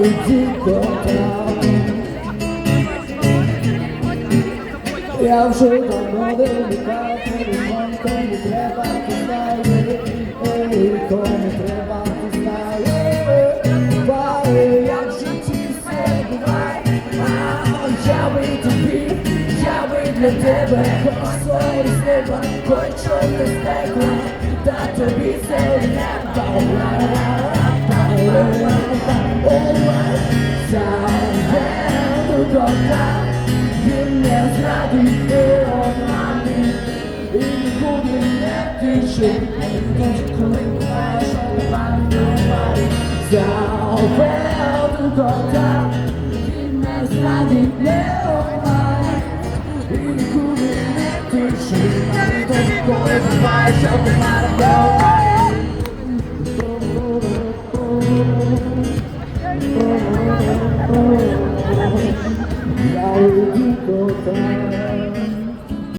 Я вже давно не телефон, кому треба, ти знає, ей, кому треба, ти знає, буває, як в житті все буває, а я би тобі, я би для тебе, хоч своє з неба, хоч чорне з пекла, та тобі це не Він be there on my knees. Even though you left in shape, don't you come and crash on the bottom of your body. Down, well, to the top. It must not be there on my knees. Even though you left in shape, don't you come and crash on the bottom of your body. Oh, oh, oh. you go back.